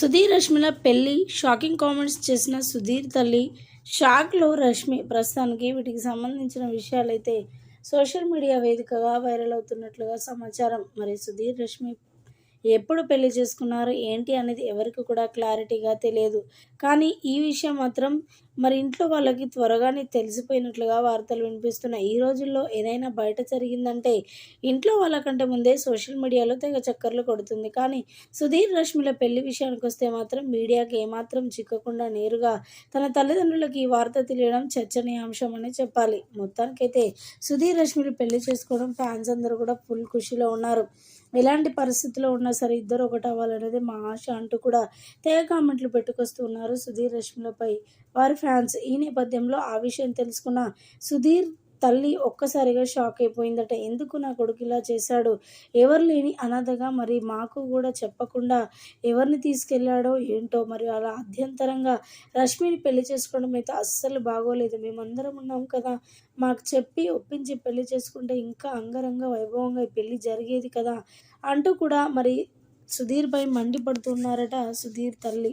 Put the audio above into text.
సుధీర్ రష్మిల పెళ్ళి shocking comments చేసిన సుధీర్ తల్లి షాక్లో రష్మి ప్రస్తుతానికి వీటికి సంబంధించిన విషయాలైతే సోషల్ మీడియా వేదికగా వైరల్ అవుతున్నట్లుగా సమాచారం. మరి సుధీర్ రష్మి ఎప్పుడు పెళ్ళి చేసుకున్నారు ఏంటి అనేది ఎవరికి కూడా క్లారిటీగా తెలియదు. కానీ ఈ విషయం మాత్రం మరి ఇంట్లో వాళ్ళకి త్వరగానే తెలిసిపోయినట్లుగా వార్తలు వినిపిస్తున్నాయి. ఈ రోజుల్లో ఏదైనా బయట జరిగిందంటే ఇంట్లో వాళ్ళకంటే ముందే సోషల్ మీడియాలో తెగ చక్కర్లు కొడుతుంది. కానీ సుధీర్ రష్మిల పెళ్ళి విషయానికి వస్తే మాత్రం మీడియాకి ఏమాత్రం చిక్కకుండా నేరుగా తన తల్లిదండ్రులకి ఈ వార్త తెలియడం చర్చనీయాంశం అని చెప్పాలి. మొత్తానికైతే సుధీర్ రష్మిని పెళ్ళి చేసుకోవడం ఫ్యాన్స్ అందరూ కూడా ఫుల్ ఖుషిలో ఉన్నారు. ఎలాంటి పరిస్థితిలో ఉన్నా సరే ఇద్దరు ఒకటి అవ్వాలనేది మా ఆశ అంటూ కూడా తెగ కామెంట్లు పెట్టుకొస్తున్నారు సుధీర్ రష్మిలపై. వారి ఫ్యాన్స్ ఈ నేపథ్యంలో ఆ విషయం తెలుసుకున్న సుధీర్ తల్లి ఒక్కసారిగా షాక్ అయిపోయిందట. ఎందుకు నా కొడుకు ఇలా చేశాడు? ఎవరు లేని అనాథగా మరి మాకు కూడా చెప్పకుండా ఎవరిని తీసుకెళ్ళాడో ఏంటో మరి అలా అధ్యంతరంగా రష్మిని పెళ్ళి చేసుకోవడం అయితే అస్సలు బాగోలేదు. మేమందరం ఉన్నాం కదా. మాకు చెప్పి ఒప్పించి పెళ్ళి చేసుకుంటే ఇంకా అంగరంగ వైభవంగా పెళ్ళి జరిగేది కదా అంటూ కూడా మరి సుధీర్పై మండిపడుతున్నారట సుధీర్ తల్లి.